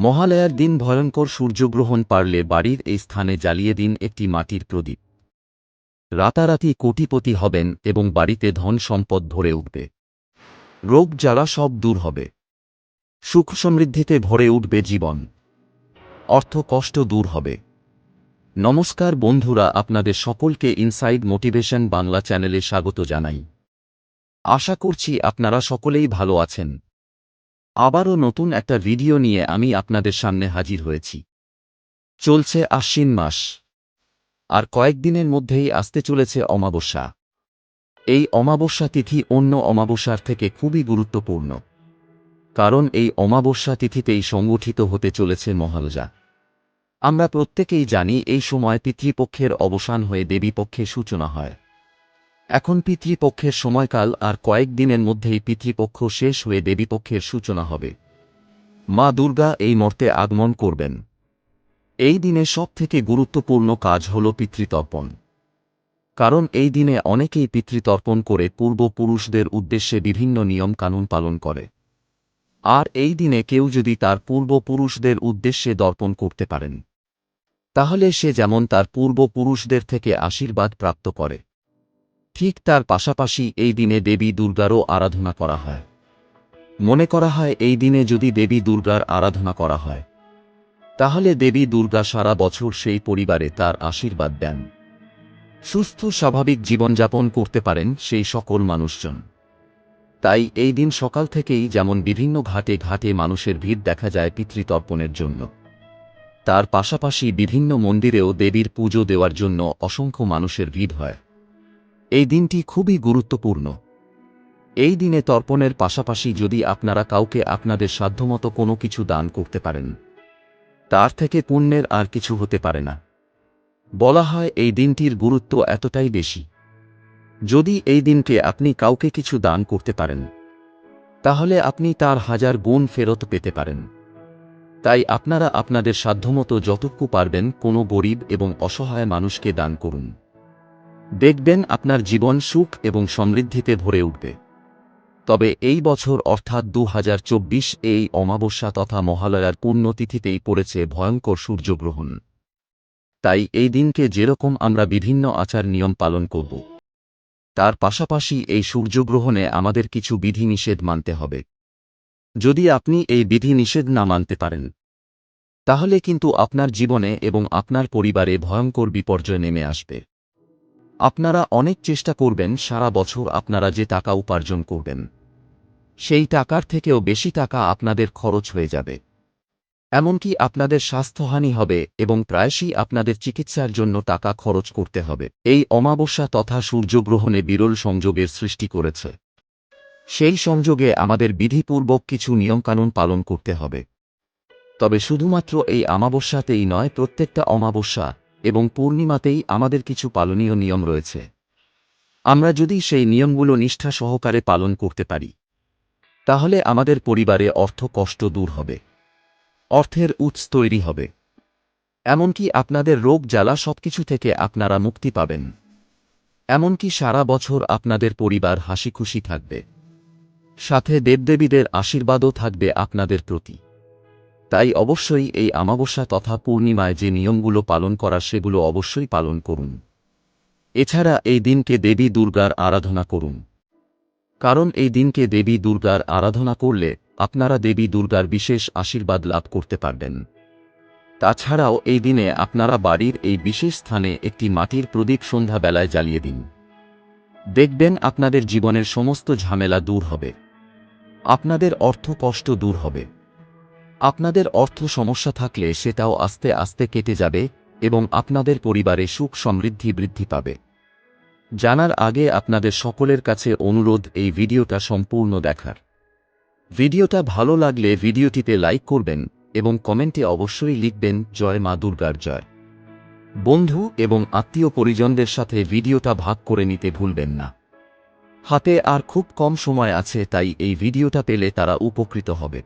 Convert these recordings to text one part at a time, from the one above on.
মহালয়ার দিন ভয়ঙ্কর সূর্যগ্রহণ পারলে বাড়ির এই স্থানে জ্বালিয়ে দিন একটি মাটির প্রদীপ। রাতারাতি কোটিপতি হবেন এবং বাড়িতে ধন সম্পদ ভরে উঠবে। রোগ জ্বালা সব দূর হবে। সুখ সমৃদ্ধিতে ভরে উঠবে জীবন। অর্থ কষ্ট দূর হবে। নমস্কার বন্ধুরা, আপনাদের সকলকে ইনসাইড মোটিভেশন বাংলা চ্যানেলে স্বাগত জানাই। আশা করছি আপনারা সকলেই ভালো আছেন। আবারও নতুন একটা ভিডিও নিয়ে আমি আপনাদের সামনে হাজির হয়েছি। চলছে আশ্বিন মাস। আর কয়েকদিনের মধ্যেই আসতে চলেছে অমাবস্যা। এই অমাবস্যা তিথি অন্য অমাবস্যার থেকে খুবই গুরুত্বপূর্ণ। কারণ এই অমাবস্যা তিথিতেই সংগঠিত হতে চলেছে মহালজা আমরা প্রত্যেকেই জানি এই সময় পিতৃপক্ষের অবসান হয়ে দেবীপক্ষে সূচনা হয়। এখন পিতৃপক্ষের সময়কাল আর কয়েক দিনের মধ্যেই পিতৃপক্ষ শেষ হয়ে দেবীপক্ষের সূচনা হবে। মা দুর্গা এই মর্তে আগমন করবেন। এই দিনে সবথেকে গুরুত্বপূর্ণ কাজ হল পিতৃতর্পণ। কারণ এই দিনে অনেকেই পিতৃতর্পণ করে পূর্বপুরুষদের উদ্দেশ্যে বিভিন্ন নিয়ম কানুন পালন করে। আর এই দিনে কেউ যদি তার পূর্বপুরুষদের উদ্দেশ্যে দর্পণ করতে পারেন, তাহলে সে যেমন তার পূর্বপুরুষদের থেকে আশীর্বাদ প্রাপ্ত করে ঠিক তার পাশাপাশি এই দিনে দেবী দুর্গারও আরাধনা করা হয়। মনে করা হয় এই দিনে যদি দেবী দুর্গার আরাধনা করা হয়। তাহলে দেবী দুর্গা সারা বছর সেই পরিবারে তার আশীর্বাদ দেন। সুস্থ, স্বাভাবিক জীবনযাপন করতে পারেন সেই সকল মানুষজন। তাই এই দিন সকাল থেকেই যেমন বিভিন্ন ঘাটে ঘাটে মানুষের ভিড় দেখা যায় পিতৃতর্পণের জন্য। তার পাশাপাশি বিভিন্ন মন্দিরেও দেবীর পুজো দেওয়ার জন্য অসংখ্য মানুষের ভিড় হয়। এই দিনটি খুবই গুরুত্বপূর্ণ। এই দিনে তর্পণের পাশাপাশি যদি আপনারা কাউকে আপনাদের সাধ্যমতো কোনো কিছু দান করতে পারেন, তার থেকে পুণ্যের আর কিছু হতে পারে না। বলা হয় এই দিনটির গুরুত্ব এতটাই বেশি। যদি এই দিনকে আপনি কাউকে কিছু দান করতে পারেন, তাহলে আপনি তার হাজার গুণ ফেরত পেতে পারেন। তাই আপনারা আপনাদের সাধ্যমতো যতটুকু পারবেন কোনো গরিব এবং অসহায় মানুষকে দান করুন। দেখবেন আপনার জীবন সুখ এবং সমৃদ্ধিতে ভরে উঠবে। তবে এই বছর অর্থাৎ দু হাজার চব্বিশ এই অমাবস্যা তথা মহালয়ার পূর্ণতিথিতেই পড়েছে ভয়ঙ্কর সূর্যগ্রহণ। তাই এই দিনকে যেরকম আমরা বিভিন্ন আচার নিয়ম পালন করব, তার পাশাপাশি এই সূর্যগ্রহণে আমাদের কিছু বিধিনিষেধ মানতে হবে। যদি আপনি এই বিধিনিষেধ না মানতে পারেন, তাহলে কিন্তু আপনার জীবনে এবং আপনার পরিবারে ভয়ঙ্কর বিপর্যয় নেমে আসবে। আপনারা অনেক চেষ্টা করবেন সারা বছর আপনারা যে টাকা উপার্জন করবেন। সেই টাকার থেকেও বেশি টাকা আপনাদের খরচ হয়ে যাবে। এমনকি আপনাদের স্বাস্থ্যহানি হবে এবং প্রায়শই আপনাদের চিকিৎসার জন্য টাকা খরচ করতে হবে। এই অমাবস্যা তথা সূর্যগ্রহণে বিরল সংযোগের সৃষ্টি করেছে। সেই সংযোগে আমাদের বিধিপূর্বক কিছু নিয়মকানুন পালন করতে হবে। তবে শুধুমাত্র এই অমাবস্যাতেই নয়, প্রত্যেকটা অমাবস্যা এবং পূর্ণিমাতেই আমাদের কিছু পালনীয় নিয়ম রয়েছে। আমরা যদি সেই নিয়মগুলো নিষ্ঠা সহকারে পালন করতে পারি, তাহলে আমাদের পরিবারে অর্থ কষ্ট দূর হবে, অর্থের উৎস তৈরি হবে। এমনকি আপনাদের রোগ জ্বালা সবকিছু থেকে আপনারা মুক্তি পাবেন। এমনকি সারা বছর আপনাদের পরিবার হাসি খুশি থাকবে। সাথে দেবদেবীদের আশীর্বাদও থাকবে আপনাদের প্রতি। তাই অবশ্যই এই অমাবস্যা তথা পূর্ণিমায় যে নিয়মগুলো পালন করা সেগুলো অবশ্যই পালন করুন। এছাড়া এই দিনকে দেবী দুর্গার আরাধনা করুন। কারণ এই দিনকে দেবী দুর্গার আরাধনা করলে আপনারা দেবী দুর্গার বিশেষ আশীর্বাদ লাভ করতে পারবেন। তাছাড়াও এই দিনে আপনারা বাড়ির এই বিশেষ স্থানে একটি মাটির প্রদীপ সন্ধ্যাবেলায় জ্বালিয়ে দিন। দেখবেন আপনাদের জীবনের সমস্ত ঝামেলা দূর হবে। আপনাদের অর্থ কষ্ট দূর হবে। আপনাদের অর্থ সমস্যা থাকলে সেটাও আস্তে আস্তে কেটে যাবে এবং আপনাদের পরিবারে সুখ সমৃদ্ধি বৃদ্ধি পাবে। জানার আগে আপনাদের সকলের কাছে অনুরোধ, এই ভিডিওটা সম্পূর্ণ দেখার। ভিডিওটা ভালো লাগলে ভিডিওটিতে লাইক করবেন এবং কমেন্টে অবশ্যই লিখবেন, জয় মা দুর্গার জয়। বন্ধু এবং আত্মীয় পরিজনদের সাথে ভিডিওটা ভাগ করে নিতে ভুলবেন না। হাতে আর খুব কম সময় আছে, তাই এই ভিডিওটা পেলে তারা উপকৃত হবে।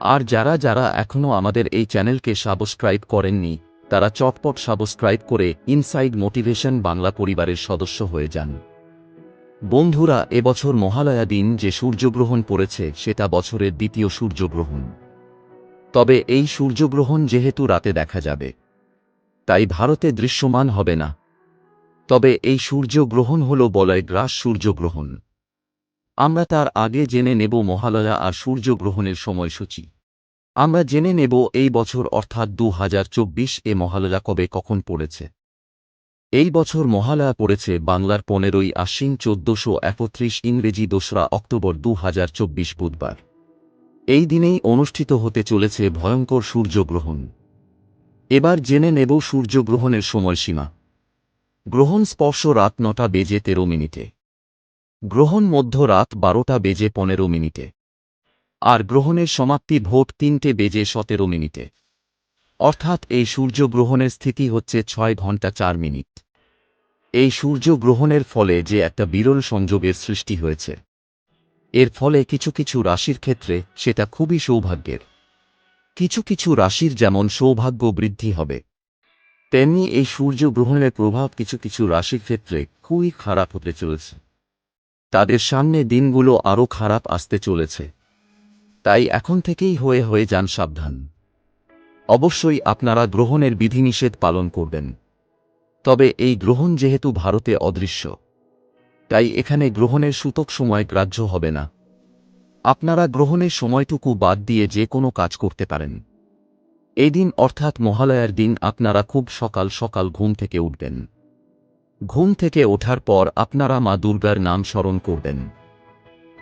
আর যারা যারা এখনও আমাদের এই চ্যানেলকে সাবস্ক্রাইব করেননি, তারা চটপট সাবস্ক্রাইব করে ইনসাইড মোটিভেশন বাংলা পরিবারের সদস্য হয়ে যান। বন্ধুরা, এবছর মহালয়া দিন যে সূর্যগ্রহণ পড়েছে, সেটা বছরের দ্বিতীয় সূর্যগ্রহণ। তবে এই সূর্যগ্রহণ যেহেতু রাতে দেখা যাবে, তাই ভারতে দৃশ্যমান হবে না। তবে এই সূর্যগ্রহণ হল বলয় গ্রাস সূর্যগ্রহণ। আমরা তার আগে জেনে নেব মহালয়া আর সূর্যগ্রহণের সময়সূচি। আমরা জেনে নেব এই বছর অর্থাৎ দু হাজার চব্বিশ এ মহালয়া কবে কখন পড়েছে। এই বছর মহালয়া পড়েছে বাংলার পনেরোই আশ্বিন চোদ্দশো একত্রিশ ইংরেজি দোসরা অক্টোবর দু হাজার চব্বিশ বুধবার। এই দিনেই অনুষ্ঠিত হতে চলেছে ভয়ঙ্কর সূর্যগ্রহণ। এবার জেনে নেব সূর্যগ্রহণের সময়সীমা। গ্রহণ স্পর্শ রাত নটা বেজে তেরো মিনিটে। গ্রহণ মধ্য রাত বারোটা বেজে পনেরো মিনিটে। আর গ্রহণের সমাপ্তি ভোট তিনটে বেজে সতেরো মিনিটে। অর্থাৎ এই সূর্যগ্রহণের স্থিতি হচ্ছে ছয় ঘণ্টা চার মিনিট। এই সূর্যগ্রহণের ফলে যে একটা বিরল সংযোগের সৃষ্টি হয়েছে। এর ফলে কিছু কিছু রাশির ক্ষেত্রে সেটা খুবই সৌভাগ্যের। কিছু কিছু রাশির যেমন সৌভাগ্য বৃদ্ধি হবে, তেমনি এই সূর্যগ্রহণের প্রভাব কিছু কিছু রাশির ক্ষেত্রে খুবই খারাপ হতে চলেছে। তাদের সামনে দিনগুলো আরও খারাপ আসতে চলেছে। তাই এখন থেকেই হয়ে হয়ে যান সাবধান। অবশ্যই আপনারা গ্রহণের বিধিনিষেধ পালন করবেন। তবে এই গ্রহণ যেহেতু ভারতে অদৃশ্য, তাই এখানে গ্রহণের সূতক সময় গ্রাহ্য হবে না। আপনারা গ্রহণের সময়টুকু বাদ দিয়ে যে কোনো কাজ করতে পারেন। এই দিন অর্থাৎ মহালয়ার দিন আপনারা খুব সকাল সকাল ঘুম থেকে উঠবেন। ঘুম থেকে ওঠার পর আপনারা মা দুর্গার নাম স্মরণ করবেন।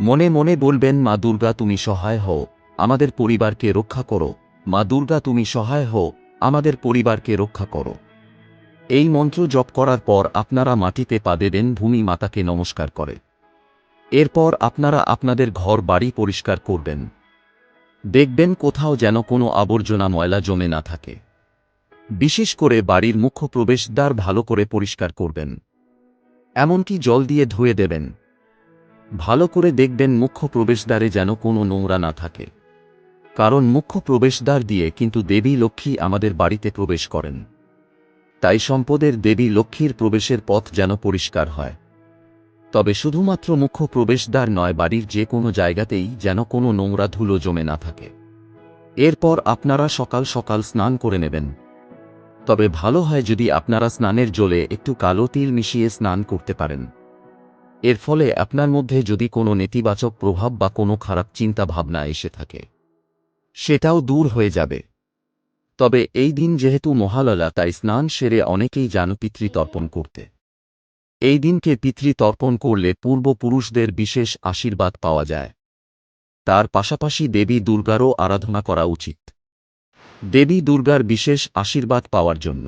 মনে মনে বলবেন, মা দুর্গা, তুমি সহায় হও। আমাদের পরিবারকে রক্ষা করো। মা দুর্গা, তুমি সহায় হও। আমাদের পরিবারকে রক্ষা করো। এই মন্ত্র জপ করার পর আপনারা মাটিতে পা দেবেন ভূমি মাতাকে নমস্কার করে। এরপর আপনারা আপনাদের ঘর, বাড়ি পরিষ্কার করবেন। দেখবেন কোথাও যেন কোনো আবর্জনা, ময়লা জমে না থাকে। বিশেষ করে বাড়ির মুখ্য প্রবেশদ্বার ভালো করে পরিষ্কার করবেন। এমনকি জল দিয়ে ধুয়ে দেবেন। ভালো করে দেখবেন মুখ্য প্রবেশদ্বারে যেন কোনো নোংরা না থাকে। কারণ মুখ্য প্রবেশদ্বার দিয়ে কিন্তু দেবী লক্ষ্মী আমাদের বাড়িতে প্রবেশ করেন। তাই সম্পদের দেবী লক্ষ্মীর প্রবেশের পথ যেন পরিষ্কার হয়। তবে শুধুমাত্র মুখ্য প্রবেশদ্বার নয়, বাড়ির যে কোনো জায়গাতেই যেন কোনো নোংরা ধুলো জমে না থাকে। এরপর আপনারা সকাল সকাল স্নান করে নেবেন। তবে ভালো হয় যদি আপনারা স্নানের জলে একটু কালো তিল মিশিয়ে স্নান করতে পারেন। এর ফলে আপনার মধ্যে যদি কোনো নেতিবাচক প্রভাব বা কোনো খারাপ চিন্তা ভাবনা এসে থাকে, সেটাও দূর হয়ে যাবে। তবে এই দিন যেহেতু মহালয়া তাই স্নান সেরে অনেকেই যান পিতৃতর্পণ করতে। এই দিনকে পিতৃতর্পণ করলে পূর্বপুরুষদের বিশেষ আশীর্বাদ পাওয়া যায়। তার পাশাপাশি দেবী দুর্গারও আরাধনা করা উচিত। দেবী দুর্গার বিশেষ আশীর্বাদ পাওয়ার জন্য।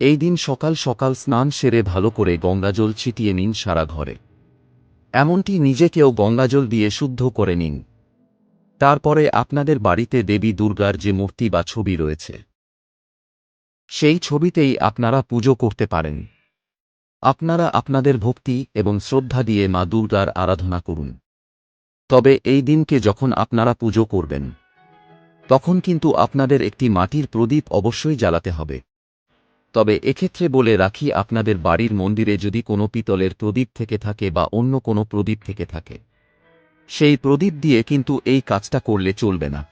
এই দিন সকাল সকাল স্নান সেরে ভালো করে গঙ্গাজল ছিটিয়ে নিন সারা ঘরে। এমনটি নিজেকেও গঙ্গাজল দিয়ে শুদ্ধ করে নিন। তারপরে আপনাদের বাড়িতে দেবী দুর্গার যে মূর্তি বা ছবি রয়েছে, সেই ছবিতেই আপনারা পুজো করতে পারেন। আপনারা আপনাদের ভক্তি এবং শ্রদ্ধা দিয়ে মা দুর্গার আরাধনা করুন। তবে এই দিনকে যখন আপনারা পুজো করবেন তখন কিন্তু আপনাদের একটি মাটির প্রদীপ অবশ্যই জ্বালাতে হবে। তবে এক্ষেত্রে বলে রাখি, আপনাদের বাড়ির মন্দিরে যদি কোনো পিতলের প্রদীপ থেকে থাকে বা অন্য কোনো প্রদীপ থেকে থাকে, সেই প্রদীপ দিয়ে কিন্তু এই কাজটা করলে চলবে না।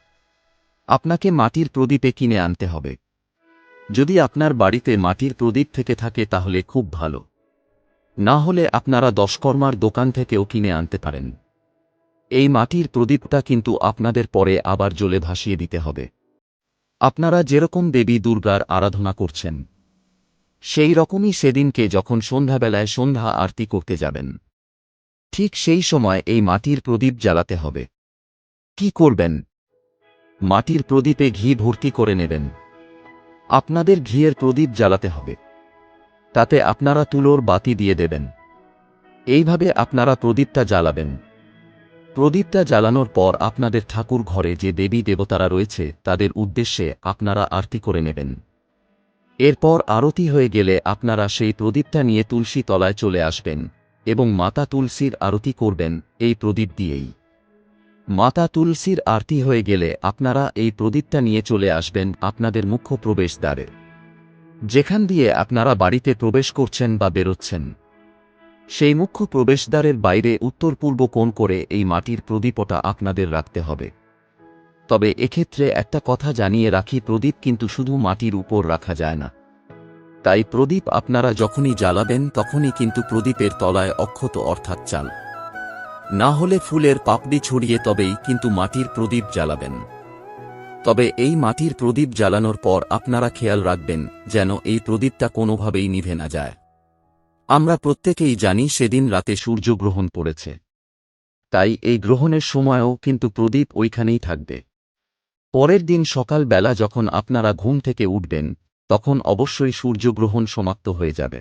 আপনাকে মাটির প্রদীপে কিনে আনতে হবে। যদি আপনার বাড়িতে মাটির প্রদীপ থেকে থাকে তাহলে খুব ভালো। না হলে আপনারা দশকর্মার দোকান থেকেও কিনে আনতে পারেন। এই মাটির প্রদীপটা কিন্তু আপনাদের পরে আবার জ্বলে ভাসিয়ে দিতে হবে। আপনারা যেরকম দেবী দুর্গার আরাধনা করছেন, সেই রকমই সেদিনকে যখন সন্ধ্যাবেলায় সন্ধ্যা আরতি করতে যাবেন। ঠিক সেই সময় এই মাটির প্রদীপ জ্বালাতে হবে। কি করবেন? মাটির প্রদীপে ঘি ভর্তি করে নেবেন। আপনাদের ঘিয়ের প্রদীপ জ্বালাতে হবে। তাতে আপনারা তুলোর বাতি দিয়ে দেবেন। এইভাবে আপনারা প্রদীপটা জ্বালাবেন। প্রদীপটা জ্বালানোর পর আপনাদের ঠাকুর ঘরে যে দেবী দেবতারা রয়েছে, তাদের উদ্দেশ্যে আপনারা আরতি করে নেবেন। এরপর আরতি হয়ে গেলে আপনারা সেই প্রদীপটা নিয়ে তুলসী তলায় চলে আসবেন এবং মাতা তুলসীর আরতি করবেন এই প্রদীপ দিয়েই। মাতা তুলসীর আরতি হয়ে গেলে আপনারা এই প্রদীপটা নিয়ে চলে আসবেন আপনাদের মুখ্য প্রবেশদ্বারে। যেখান দিয়ে আপনারা বাড়িতে প্রবেশ করছেন বা বেরোচ্ছেন। সেই মুখ্য প্রবেশদ্বারের বাইরে উত্তর পূর্ব কোণ করে এই মাটির প্রদীপটা আপনাদের রাখতে হবে। তবে এক্ষেত্রে একটা কথা জানিয়ে রাখি, প্রদীপ কিন্তু শুধু মাটির উপর রাখা যায় না। তাই প্রদীপ আপনারা যখনই জ্বালাবেন, তখনই কিন্তু প্রদীপের তলায় অক্ষত অর্থাৎ চাল। না হলে ফুলের পাপড়ি ছড়িয়ে তবেই কিন্তু মাটির প্রদীপ জ্বালাবেন। তবে এই মাটির প্রদীপ জ্বালানোর পর আপনারা খেয়াল রাখবেন, যেন এই প্রদীপটা কোনোভাবেই নিভে না যায়। আমরা প্রত্যেকেই জানি সেদিন রাতে সূর্যগ্রহণ পড়েছে। তাই এই গ্রহণের সময়ও কিন্তু প্রদীপ ওইখানেই থাকবে। পরের দিন সকালবেলা যখন আপনারা ঘুম থেকে উঠবেন, তখন অবশ্যই সূর্যগ্রহণ সমাপ্ত হয়ে যাবে।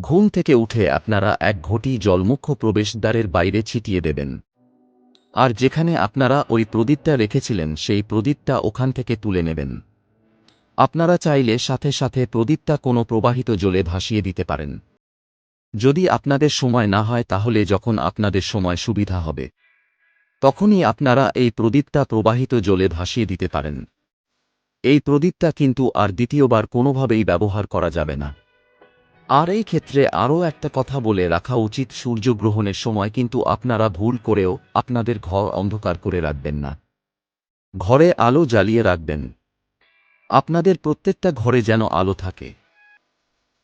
ঘুম থেকে উঠে আপনারা এক ঘটি জল মুখ্য প্রবেশদ্বারের বাইরে ছিটিয়ে দেবেন। আর যেখানে আপনারা ওই প্রদীপটা রেখেছিলেন, সেই প্রদীপটা ওখান থেকে তুলে নেবেন। আপনারা চাইলে সাথে সাথে প্রদীপটা কোনো প্রবাহিত জলে ভাসিয়ে দিতে পারেন। যদি আপনাদের সময় না হয় তাহলে যখন আপনাদের সময় সুবিধা হবে, তখনই আপনারা এই প্রদীপটা প্রবাহিত জলে ভাসিয়ে দিতে পারেন। এই প্রদীপটা কিন্তু আর দ্বিতীয়বার কোনোভাবেই ব্যবহার করা যাবে না। আর এই ক্ষেত্রে আরও একটা কথা বলে রাখা উচিত, সূর্যগ্রহণের সময় কিন্তু আপনারা ভুল করেও আপনাদের ঘর অন্ধকার করে রাখবেন না। ঘরে আলো জ্বালিয়ে রাখবেন। আপনাদের প্রত্যেকটা ঘরে যেন আলো থাকে।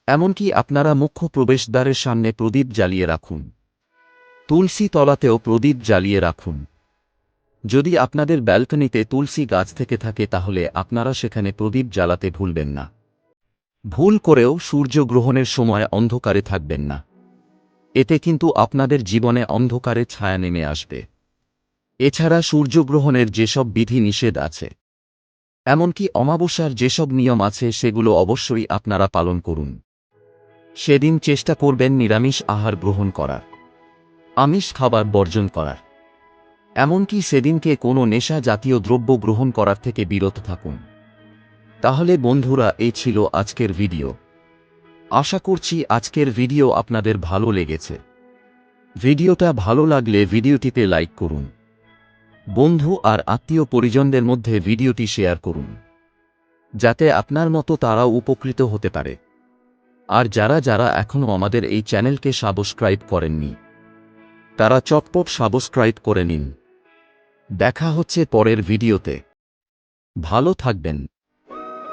এমনকি আপনারা মুখ্য প্রবেশদ্বারের সামনে প্রদীপ জ্বালিয়ে রাখুন। তুলসী তলাতেও প্রদীপ জ্বালিয়ে রাখুন। যদি আপনাদের ব্যালকনিতে তুলসী গাছ থেকে থাকে তাহলে আপনারা সেখানে প্রদীপ জ্বালাতে ভুলবেন না। ভুল করেও সূর্যগ্রহণের সময় অন্ধকারে থাকবেন না। এতে কিন্তু আপনাদের জীবনে অন্ধকারে ছায়া নেমে আসবে। এছাড়া সূর্যগ্রহণের যেসব বিধি নিষেধ আছে, এমনকি অমাবস্যার যেসব নিয়ম আছে, সেগুলো অবশ্যই আপনারা পালন করুন। সেদিন চেষ্টা করবেন নিরামিষ আহার গ্রহণ করার, আমিষ খাবার বর্জন করার। এমনকি সেদিনকে কোনো নেশা জাতীয় দ্রব্য গ্রহণ করার থেকে বিরত থাকুন। তাহলে বন্ধুরা এই ছিল আজকের ভিডিও। আশা করছি আজকের ভিডিও আপনাদের ভালো লেগেছে। ভিডিওটা ভালো লাগলে ভিডিওটিতে লাইক করুন। বন্ধু আর আত্মীয় পরিজনদের মধ্যে ভিডিওটি শেয়ার করুন। যাতে আপনার মতো তারাও উপকৃত হতে পারে। আর যারা যারা এখনও আমাদের এই চ্যানেলকে সাবস্ক্রাইব করেননি, তারা চটপট সাবস্ক্রাইব করে নিন। দেখা হচ্ছে পরের ভিডিওতে। ভালো থাকবেন।